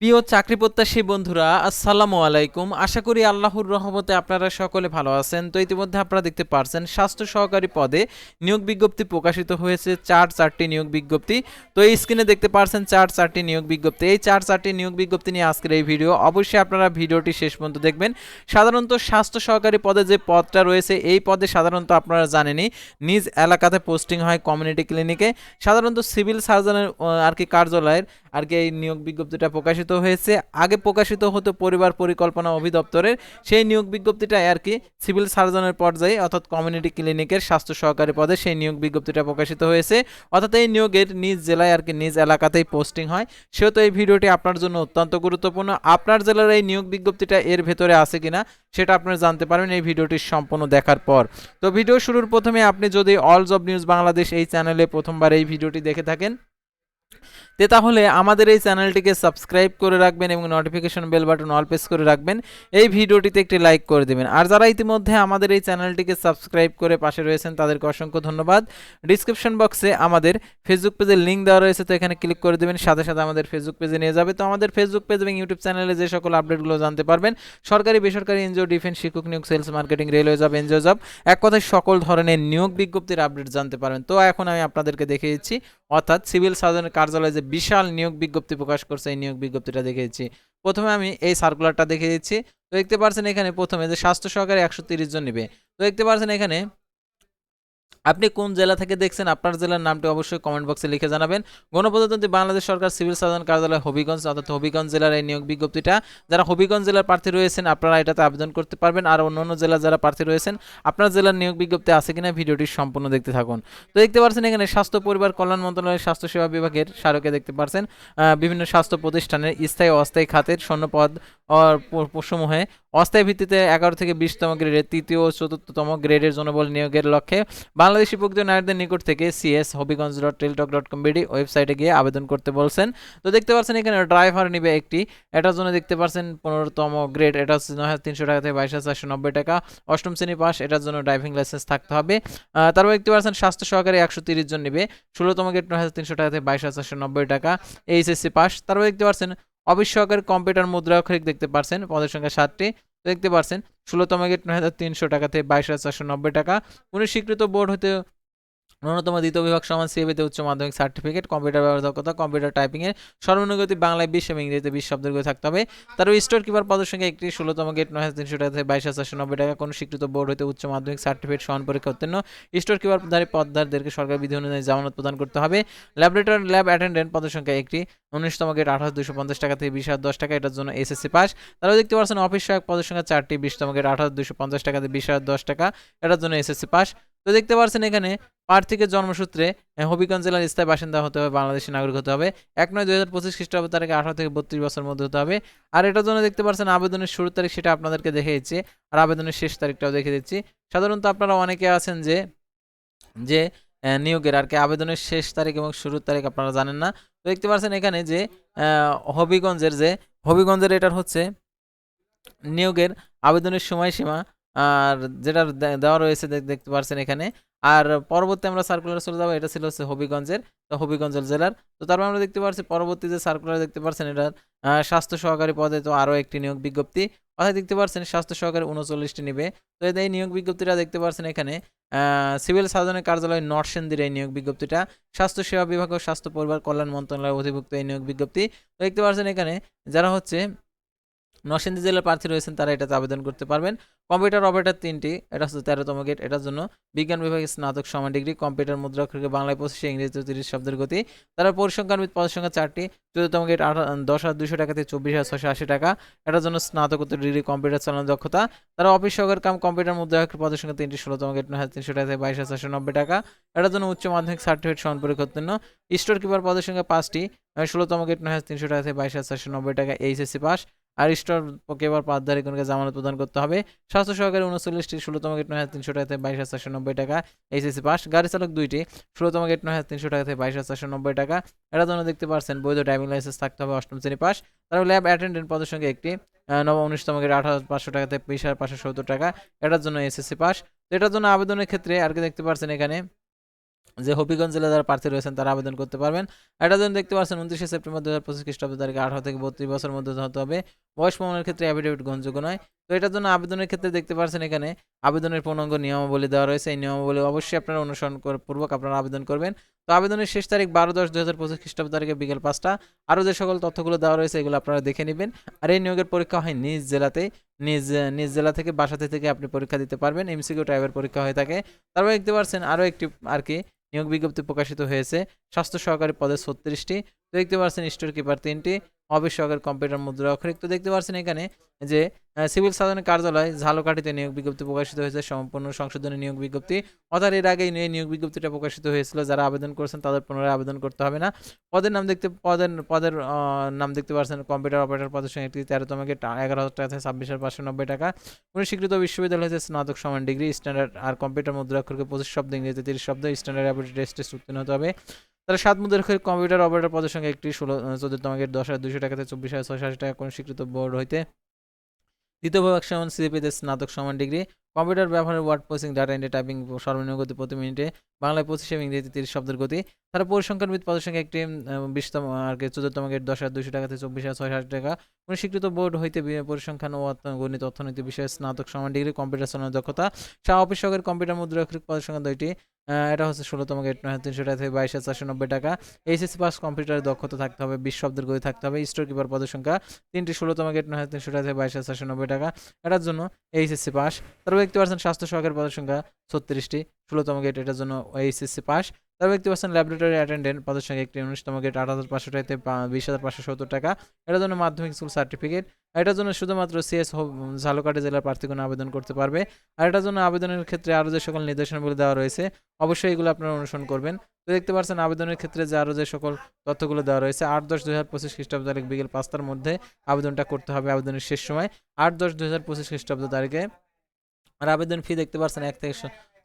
প্রিয় চাকরি প্রত্যাশী বন্ধুরা, আসসালামু আলাইকুম। আশা করি আল্লাহর রহমতে আপনারা সকলে ভালো আছেন। তো ইতিমধ্যে আপনারা দেখতে পারছেন, স্বাস্থ্য সহকারী পদে নিয়োগ বিজ্ঞপ্তি প্রকাশিত হয়েছে, চার চারটি নিয়োগ বিজ্ঞপ্তি। তো এই স্ক্রিনে দেখতে পারছেন চার চারটি নিয়োগ বিজ্ঞপ্তি। এই চার চারটি নিয়োগ বিজ্ঞপ্তি নিয়ে আজকের এই ভিডিও অবশ্যই আপনারা ভিডিওটি শেষ পর্যন্ত দেখবেন। সাধারণত স্বাস্থ্য সহকারী পদে যে পদটা রয়েছে, এই পদে সাধারণত আপনারা জানেনই, নিজ এলাকাতে পোস্টিং হয় কমিউনিটি ক্লিনিকে সাধারণত সিভিল সার্জনের আর কি কার্যালয়ের, আর কি এই নিয়োগ বিজ্ঞপ্তিটা প্রকাশিত হয়েছে। আগে প্রকাশিত হতো পরিবার পরিকল্পনা অধিদপ্তরের। সেই নিয়োগ বিজ্ঞপ্তিটা আর কি সিভিল সার্জনের পর্যায়ে অর্থাৎ কমিউনিটি ক্লিনিকের স্বাস্থ্য সহকারী পদে সেই নিয়োগ বিজ্ঞপ্তিটা প্রকাশিত হয়েছে। অর্থাৎ এই নিয়োগের নিজ জেলায় আর কি নিজ এলাকাতেই পোস্টিং হয়। সেহেতু এই ভিডিওটি আপনার জন্য অত্যন্ত গুরুত্বপূর্ণ। আপনার জেলার এই নিয়োগ বিজ্ঞপ্তিটা এর ভেতরে আছে কিনা সেটা আপনারা জানতে পারবেন এই ভিডিওটি সম্পূর্ণ দেখার পর। তো ভিডিও শুরুর প্রথমে আপনি যদি অল জব নিউজ বাংলাদেশ এই চ্যানেলে প্রথমবার এই ভিডিওটি দেখে থাকেন তে তাহলে আমাদের এই চ্যানেলটিকে সাবস্ক্রাইব করে রাখবেন এবং notification bell button all press করে রাখবেন। এই ভিডিওটিতে একটি লাইক করে দেবেন। আর যারা ইতিমধ্যে আমাদের এই চ্যানেলটিকে সাবস্ক্রাইব করে পাশে রয়েছেন, তাদেরকে অসংখ্য ধন্যবাদ। ডিসক্রিপশন বক্সে আমাদের ফেসবুক পেজের লিঙ্ক দেওয়া রয়েছে, তো এখানে ক্লিক করে দেবেন, সাথে সাথে আমাদের ফেসবুক পেজে নিয়ে যাবে। তো আমাদের ফেসবুক পেজ এবং ইউটিউব চ্যানেলে যে সকল আপডেটগুলো জানতে পারবেন, সরকারি, বেসরকারি এনজিও ডিফেন্স শিক্ষক নিয়োগ sales marketing railway job NGO job এক কথায় সকল ধরনের নিয়োগ বিজ্ঞপ্তির আপডেট জানতে পারবেন। তো এখন আমি আপনাদেরকে দেখে দিচ্ছি, অর্থাৎ সিভিল সার্জনের কার্যালয়ে যে বিশাল নিয়োগ বিজ্ঞপ্তি প্রকাশ করছে, এই নিয়োগ বিজ্ঞপ্তিটা দেখেছি প্রথমে আমি এই সার্কুলারটা দেখে দিচ্ছি তো দেখতে পারছেন এখানে প্রথমে যে স্বাস্থ্য সহকারে একশো জন নেবে। তো দেখতে পারছেন এখানে আপনি কোন জেলা থেকে দেখছেন আপনার জেলার নামটি অবশ্যই কমেন্ট বক্সে লিখে জানাবেন। গণপ্রজাতন্ত্রী বাংলাদেশ সরকার সিভিল সার্জন কার্যালয় হবিগঞ্জ, অর্থাৎ হবিগঞ্জ জেলার এই নিয়োগ বিজ্ঞপ্তিটা। যারা হবিগঞ্জ জেলার প্রার্থী রয়েছেন, আপনারা এটাতে আবেদন করতে পারবেন। আর অন্যান্য জেলার যারা প্রার্থী রয়েছেন, আপনার জেলার নিয়োগ বিজ্ঞপ্তি আছে কিনা ভিডিওটি সম্পূর্ণ দেখতে থাকুন। তো দেখতে পাচ্ছেন এখানে স্বাস্থ্য, পরিবার, কল্যাণ মন্ত্রণালয়ের স্বাস্থ্যসেবা বিভাগের স্মারকে দেখতে পাচ্ছেন। বিভিন্ন স্বাস্থ্য প্রতিষ্ঠানের স্থায়ী অস্থায়ী খাতের স্বর্ণপদ সমূহে অস্থায়ী ভিত্তিতে এগারো থেকে বিশতম গ্রেডের তৃতীয় ও চতুর্থতম গ্রেডের জনবল নিয়োগের লক্ষ্যে বাংলাদেশি প্রকৃত নারীদের নিকট থেকে CS Habiganj dot Teletalk dot com BD ওয়েবসাইটে গিয়ে আবেদন করতে বলছেন। তো দেখতে পাচ্ছেন এখানে ড্রাইভার নিবে একটি। এটার জন্য দেখতে পাচ্ছেন পনেরোতম গ্রেড, এটা হচ্ছে নয় হাজার তিনশো টাকা থেকে বাইশ হাজার চারশো নব্বই টাকা। অষ্টম শ্রেণি পাস, এটার জন্য ড্রাইভিং লাইসেন্স থাকতে হবে। তারপর দেখতে পাচ্ছেন স্বাস্থ্য সহকারী একশো তিরিশ জন নিবে। ষোলোতম গ্রেড, নয় হাজার তিনশো টাকা থেকে বাইশ হাজার চারশো নব্বই টাকা। এইচএসসি পাস, তারপর দেখতে পাচ্ছেন অফিস কম্পিউটার মুদ্রা খরিক দেখতে পারছেন, পদের সংখ্যা সাতটি, দেখতে পারছেন, ষোলোতম গেট নয় হাজার তিনশো টাকা থেকে বাইশ হাজার চারশো নব্বই টাকা। কোনো স্বীকৃত বোর্ড হতে ন্যূনতম দ্বিতীয় বিভাগ সমান সিএবিতে উচ্চ মাধ্যমিক সার্টিফিকেট কম্পিউটার ব্যবহার দক্ষতা কম্পিউটার টাইপিংয়ের সর্বনিম্ন গতি বাংলায় বিশ এবং ইংরেজিতে বিশ শব্দের গতি থাকতে হবে। তারপর স্টোর কিপার পদের সংখ্যা একটি, ষোলোতম গেট নয় হাজার তিনশো টাকা থেকে বাইশ হাজার নব্বই টাকা। কোনো স্বীকৃত বোর্ড হতে উচ্চ মাধ্যমিক সার্টিফিকেট সমান পরীক্ষা উত্তীর্ণ। স্টোর কিপার কিপারধারী পদধারীদেরকে সরকার বিধি অনুযায়ী জামানত প্রদান করতে হবে। ল্যাবরেটর ল্যাব অ্যাটেন্ডেন্ট পদের সংখ্যা একটি, উনিশতম গেট আঠাশ দুশো পঞ্চাশ টাকা থেকে বিশ হাজার দশ টাকা। এটার জন্য এসএসসি পাস তারাও দেখতে পাচ্ছেন অফিস সহায়ক পদের সংখ্যা চারটি, বিশতম গেট আঠাশ দুশো পঞ্চাশ টাকা থেকে বিশ হাজার দশ টাকা। এটার জন্য এসএসসি পাস তো দেখতে পাচ্ছেন এখানে প্রার্থীকে জন্মসূত্রে হবিগঞ্জ জেলার স্থায়ী বাসিন্দা হতে হবে বাংলাদেশি নাগরিক হতে হবে। এক নয় দুই হাজার পঁচিশ খ্রিস্টাব্দ তারিখে আঠারো থেকে বত্রিশ বছর মধ্যে হতে হবে। আর এটার জন্য দেখতে পাচ্ছেন আবেদনের শুরু তারিখ সেটা আপনাদেরকে দেখে দিচ্ছি আর আবেদনের শেষ তারিখটাও দেখে দিচ্ছি। সাধারণত আপনারা অনেকে আছেন যে যে নিয়োগের আর কি আবেদনের শেষ তারিখ এবং শুরুর তারিখ আপনারা জানেন না। তো দেখতে পাচ্ছেন এখানে যে হবিগঞ্জের যে, হবিগঞ্জের এটার হচ্ছে নিয়োগের আবেদনের সময়সীমা আর যেটা দেওয়া রয়েছে দেখ- দেখতে পারছেন এখানে। আর পরবর্তী আমরা সার্কুলার চলে যাব, এটা ছিল হচ্ছে হবিগঞ্জের, তো হবিগঞ্জ জেলার। তো তারপর আমরা দেখতে পাচ্ছি পরবর্তী যে সার্কুলার দেখতে পাচ্ছেন এটার স্বাস্থ্য সহকারী পদে তো আরও একটি নিয়োগ বিজ্ঞপ্তি। অর্থাৎ দেখতে পাচ্ছেন স্বাস্থ্য সহকারী উনচল্লিশটি নিবে। তো এই নিয়োগ বিজ্ঞপ্তিটা দেখতে পাচ্ছেন এখানে সিভিল সার্জনের কার্যালয় নরসেন্দির এই নিয়োগ বিজ্ঞপ্তিটা। স্বাস্থ্য সেবা বিভাগ ও স্বাস্থ্য পরিবার কল্যাণ মন্ত্রণালয়ের অধিভুক্ত এই নিয়োগ বিজ্ঞপ্তি। তো দেখতে পাচ্ছেন এখানে, যারা হচ্ছে নরসিংদী জেলার প্রার্থী রয়েছেন, তারা এটাতে আবেদন করতে পারবেন। কম্পিউটার অপারেটর তিনটি, এটা হচ্ছে তেরোতম গেট, এটার জন্য বিজ্ঞান বিভাগে স্নাতক সমান ডিগ্রি, কম্পিউটার মুদ্রাক্ষরকে বাংলায় পঁচিশে ইংরেজিতে তিরিশ শব্দের গতি। তারা পরিসংখ্যানবিদ পদের চারটি চতুর্থম গেট দশ হাজার দুশো টাকা থেকে চব্বিশ হাজার ছশো আশি টাকা, এটার জন্য স্নাতকোত্তর ডিগ্রি, কম্পিউটার চালানোর দক্ষতা। তারা অফিস সহকার কাম কম্পিউটার মুদ্রাক্ষর পদের সংখ্যা তিনটি, ষোলোতম গেট নয় হাজার তিনশো টাকা থেকে বাইশ হাজার চারশো নব্বই টাকা, এটার জন্য উচ্চ মাধ্যমিক সার্টিফিকেট সমান পরীক্ষা স্টোর কিপার পদের সংখ্যা পাঁচটি ষোলোতম গেট নয় হাজার তিনশো টাকা থেকে বাইশ হাজার চারশো নব্বই টাকা, এইচএসসি পাস। আর স্টোর কেবার পাঁচধারী কোনকে জামানত প্রদান করতে হবে। স্বাস্থ্য সহকারী উনচল্লিশটি ষোলোতম গেট নয় হাজার তিনশো টাকা থেকে বাইশ হাজার চারশো নব্বই টাকা। HSC pass. গাড়ি চালক দুইটি ষোলোতম গেট নয় হাজার তিনশো টাকা থেকে বাইশ হাজার চারশো নব্বই টাকা। এটার জন্য দেখতে পাচ্ছেন বৈধ ড্রাইভিং লাইসেন্স থাকতে হবে অষ্টম শ্রেণি পাস। তারপর ল্যাব অ্যাটেন্ডেন্ট পদের সঙ্গে একটি নব উনিশতম গেট আঠারো হাজার পাঁচশো টাকা থেকে বিশ হাজার পাঁচশো সত্তর টাকা। এটার জন্য এসএসসি পাস। এটার জন্য আবেদনের ক্ষেত্রে আর কি দেখতে পাচ্ছেন এখানে? যে হবিগঞ্জ জেলা যারা প্রার্থী রয়েছেন, তারা আবেদন করতে পারবেন। এটা জন্য দেখতে পাচ্ছেন, উনত্রিশে সেপ্টেম্বর দু হাজার পঁচিশ খ্রিস্টাব্দ তারিখে আঠারো থেকে বত্রিশ বছরের মধ্যে হতে হবে। বয়স প্রমাণের ক্ষেত্রে অ্যাফিডেভিট গ্রহণযোগ্য নয়। তো এটার জন্য আবেদনের ক্ষেত্রে দেখতে পাচ্ছেন এখানে আবেদনের পূর্ণাঙ্গ নিয়মাবলী দেওয়া রয়েছে। এই নিয়মাবলী অবশ্যই আপনারা অনুসরণ পূর্বক আপনারা আবেদন করবেন। তো আবেদনের শেষ তারিখ বারো দশ দু হাজার পঁচিশ খ্রিস্টাব্দ তারিখে বিকেল পাঁচটা। আরও যে সকল তথ্যগুলো দেওয়া রয়েছে, এগুলো আপনারা দেখে নেবেন। আর এই নিয়োগের পরীক্ষা হয় নিজ জেলাতে। নিজ নিজ জেলা থেকে বাসাতে থেকে আপনি পরীক্ষা দিতে পারবেন। এমসিকিউ টাইপের পরীক্ষা হয়ে থাকে। তারপর দেখতে পাচ্ছেন আরও একটি আর কি নিয়োগ বিজ্ঞপ্তি প্রকাশিত হয়েছে। স্বাস্থ্য সহকারী পদে ছত্রিশটি দেখতে পাচ্ছেন স্টোর কিপার তিনটি। অফিস কম্পিউটার মুদ্রা। অক্ষরিক তো দেখতে পাচ্ছেন এখানে যে সিভিল সার্জনের কার্যালয় ঝালকাঠিতে নিয়োগ বিজ্ঞপ্তি প্রকাশিত হয়েছে। সম্পূর্ণ সংশোধনী নিয়োগ বিজ্ঞপ্তি। অর্থাৎ এর আগে নিয়োগ বিজ্ঞপ্তিটা প্রকাশিত হয়েছিল। যারা আবেদন করেছেন তাদের পুনরায় আবেদন করতে হবে না। পদের নাম দেখতে পদের পদের নাম দেখতে পাচ্ছেন কম্পিউটার অপারেটর পদের সঙ্গে একটি তেরোতম গেট এগারো হাজার টাকা থেকে ছাব্বিশ হাজার পাঁচশো নব্বই টাকা। কোনো স্বীকৃত বিশ্ববিদ্যালয় হচ্ছে স্নাতক সমান ডিগ্রি। স্ট্যান্ডার্ড আর কম্পিউটার মুদ্রা অক্ষরকে পঁচিশ শব্দ ইংরেজিতে তিরিশ শব্দ। স্ট্যান্ডার্ড অ্যাবিলিটি টেস্টে উত্তীর্ণ হতে হবে। তারা সাত মুদ্রার অক্ষরে কম্পিউটার অপারেটর পদের সঙ্গে একটি ষোলো চোদ্দতম গেট দশ হাজার দুশো টাকাতে চব্বিশ হাজার ছয়শো আশি টাকা কোনো স্বীকৃত বোর্ড হইতে। দ্বিতীয় বিভাগ সমান সিজিপিতে স্নাতক সমান ডিগ্রি। কম্পিউটার ব্যবহারের word processing data entry typing সর্বনিম্ন গতি প্রতি মিনিটে বাংলায় পঁচিশ এবং ইংরেজিতে তিরিশ শব্দের গতি। তারা পরিসংখ্যানবিদ পদের সঙ্গে একটি বিশতম, আর কি চোদ্দতম গেট দশ হাজার দুশো টাকা থেকে চব্বিশ হাজার ছয় আশি টাকা। কোনো স্বীকৃত বোর্ড হইতে পরিসংখ্যান ও গণিত, অর্থনীতি বিষয়ে স্নাতক, সমান ডিগ্রি, কম্পিউটার চালানোর দক্ষতা। শাহ অফিস সহকারী কম্পিউটার মুদ্রা অক্ষরিক পদের সংখ্যা দুইটি এটা হচ্ছে ষোলোতম গেট, নয় হাজার তিনশো টাকা থেকে বাইশ হাজার চারশো নব্বই টাকা। এইচএসসি পাস কম্পিউটারের দক্ষতা থাকতে হবে, বিশ শব্দের গতি থাকতে হবে। স্টোর কিপার পদের সংখ্যা তিনটি, ষোলোতম গেট, নয় হাজার তিনশো টাকা থেকে বাইশ হাজার চারশো নব্বই টাকা। এটার জন্য এইচএসসি পাস। তারপর দেখতে পাচ্ছেন স্বাস্থ্য সহকারী পদের সংখ্যা ছত্রিশটি, ষোলোতম গেট এটার জন্য এইচএসসি পাস। তারপর দেখতে পাচ্ছেন ল্যাবরেটরি অ্যাটেন্ডেন্ট পদের সংখ্যা একটি, উনিশতম গেট আট হাজার পাঁচশো টাকাতে বিশ হাজার পাঁচশো সত্তর টাকা। এটার জন্য মাধ্যমিক স্কুল সার্টিফিকেট এটার জন্য শুধুমাত্র সিএস ঝালকাঠি জেলার প্রার্থীগণ আবেদন করতে পারবে। আর এটার জন্য আবেদনের ক্ষেত্রে আরও যে সকল নির্দেশনাগুলো দেওয়া রয়েছে, অবশ্যই এগুলো আপনারা অনুসরণ করবেন। তো দেখতে পাচ্ছেন, আবেদনের ক্ষেত্রে যে আরও যে সকল তথ্যগুলো দেওয়া রয়েছে, আট দশ দুই হাজার পঁচিশ খ্রিস্টাব্দ তারিখ বিকেল পাঁচটার মধ্যে আবেদনটা করতে হবে আবেদনের শেষ সময়। আট দশ দুই হাজার পঁচিশ খ্রিস্টাব্দ তারিখে। আর আবেদন ফি দেখতে পাচ্ছেন এক থেকে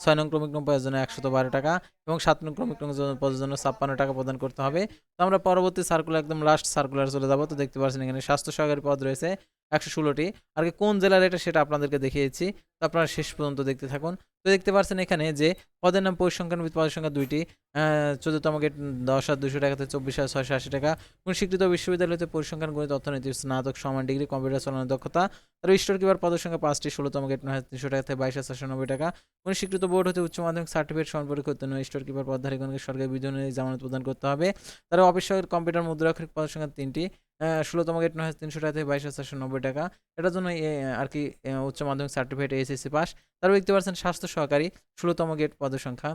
ছয় নং ক্রমিক নং পদের জন্য একশত বারো টাকা এবং সাত নং ক্রমিক নং পদের জন্য ছাপ্পান্ন টাকা প্রদান করতে হবে। তো আমরা পরবর্তী সার্কুলার একদম লাস্ট সার্কুলার চলে যাব। তো দেখতে পাচ্ছেন এখানে স্বাস্থ্য সহকারী পদ রয়েছে একশো ষোলোটি। আর কোন জেলার এটা সেটা আপনাদেরকে দেখিয়েছি। তো আপনারা শেষ পর্যন্ত দেখতে থাকুন। তো দেখতে পাচ্ছেন এখানে যে পদের নাম পরিসংখ্যানবিদ পদের সংখ্যা দুইটি। চোদ্দতম গেট, দশ হাজার দুশো টাকা থেকে চব্বিশ হাজার ছয়শো আশি টাকা। কোন স্বীকৃত বিশ্ববিদ্যালয়তে পরিসংখ্যান, গণিত, অর্থনীতি, স্নাতক, সমান ডিগ্রি, কম্পিউটার চালানোর দক্ষতা। তার স্টোর কিপার পদের সংখ্যা পাঁচটি, ষোলোতম গেট, নয় হাজার তিনশো টাকা থেকে বাইশ হাজার নব্বই টাকা। কোন স্বীকৃত বোর্ড হতে উচ্চ মাধ্যমিক সার্টিফিকেট সমান পরীক্ষা উত্তীর্ণ স্টোর কিপার পদধারীগণকে সরকারি বিধানে জামানত প্রদান করতে হবে। তারা অফিস কম্পিউটার মুদ্রাক্ষরিক পদের সংখ্যা তিনটি। ষোলোতম গেট নয় তিনশো টাকা থেকে বাইশ হাজার চারশো নব্বই টাকা। এটার জন্য আর কি উচ্চ মাধ্যমিক সার্টিফিকেট এসএসসি পাস তারপর দেখতে পাচ্ছেন, স্বাস্থ্য সহকারী ষোলোতম গেট পদের সংখ্যা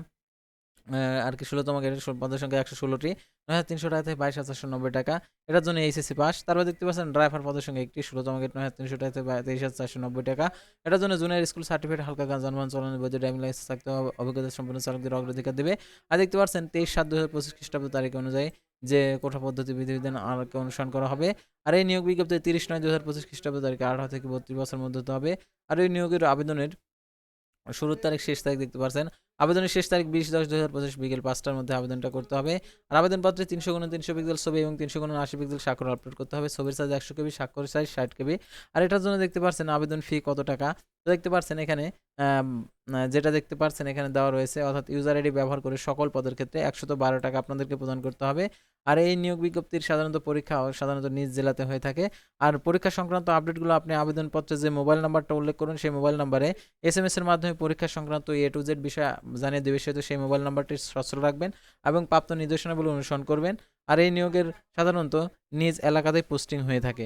আর কি ষোলোতম গেটের পদের সংখ্যা একশো ষোলোটি। নয় হাজার তিনশো টাকা থেকে বাইশ হাজার নব্বই টাকা। এটার জন্য এইচএসসি পাস তারপর দেখতে পাচ্ছেন, ড্রাইভার পদের সঙ্গে একটি ষোলোতম গেট নয় হাজার তিনশো টাকা থেকে তেইশ হাজার চারশো নব্বই টাকা। এটার জন্য জুনিয়র স্কুল সার্টিফিকেট হালকা গান যানবাহন চালানোর বৈধ ড্রাইভিং লাইসেন্স থাকতে হবে, অভিজ্ঞতা সম্পূর্ণ চালকদের অগ্রাধিকার দেবে। আর দেখতে পাচ্ছেন, তেইশ সাত দু হাজার পঁচিশ খ্রিস্টাব্দ তারিখ অনুযায়ী যে কোঠা পদ্ধতি বিধিবিধান আর কি অনুসরণ করা হবে। আর এই নিয়োগ বিজ্ঞপ্তি তিরিশ নয় দু হাজার পঁচিশ খ্রিস্টাব্দ তারিখে আঠারো থেকে বত্রিশ বছর মধ্যে হবে। আর এই নিয়োগের আবেদনের শুরুর তারিখ শেষ তারিখ দেখতে পাচ্ছেন। আবেদনের শেষ তারিখ বিশ দশ দু হাজার পঁচিশ বিকেল পাঁচটার মধ্যে আবেদনটা করতে হবে। আর আবেদনপত্রে তিনশো গুণ তিনশো পিক্সেল ছবি এবং তিনশো গুণ আশি পিক্সেল স্বাক্ষর আপলোড করতে হবে। ছবির সাইজ একশো কেবি স্বাক্ষর সাইজ ষাট কেবি। আর এটার জন্য দেখতে পাচ্ছেন আবেদন ফি কত টাকা? তো দেখতে পাচ্ছেন এখানে যেটা দেখতে পাচ্ছেন এখানে দেওয়া রয়েছে, অর্থাৎ ইউজার আইডি ব্যবহার করে সকল পদের ক্ষেত্রে একশত বারো টাকা আপনাদেরকে প্রদান করতে হবে। আর এই নিয়োগ বিজ্ঞপ্তির সাধারণত পরীক্ষা সাধারণত নিজ জেলাতে হয়ে থাকে। আর পরীক্ষা সংক্রান্ত আপডেটগুলো আপনি আবেদনপত্রে যে মোবাইল নাম্বারটা উল্লেখ করুন, সেই মোবাইল নাম্বারে এস এম এস এর মাধ্যমে পরীক্ষা সংক্রান্ত এ টু জেড বিষয় জানিয়ে দেবে, সেহেতু সেই মোবাইল নাম্বারটি সচল রাখবেন এবং প্রাপ্ত নির্দেশনাগুলো অনুসরণ করবেন। আর এই নিয়োগের সাধারণত নিজ এলাকাতেই পোস্টিং হয়ে থাকে।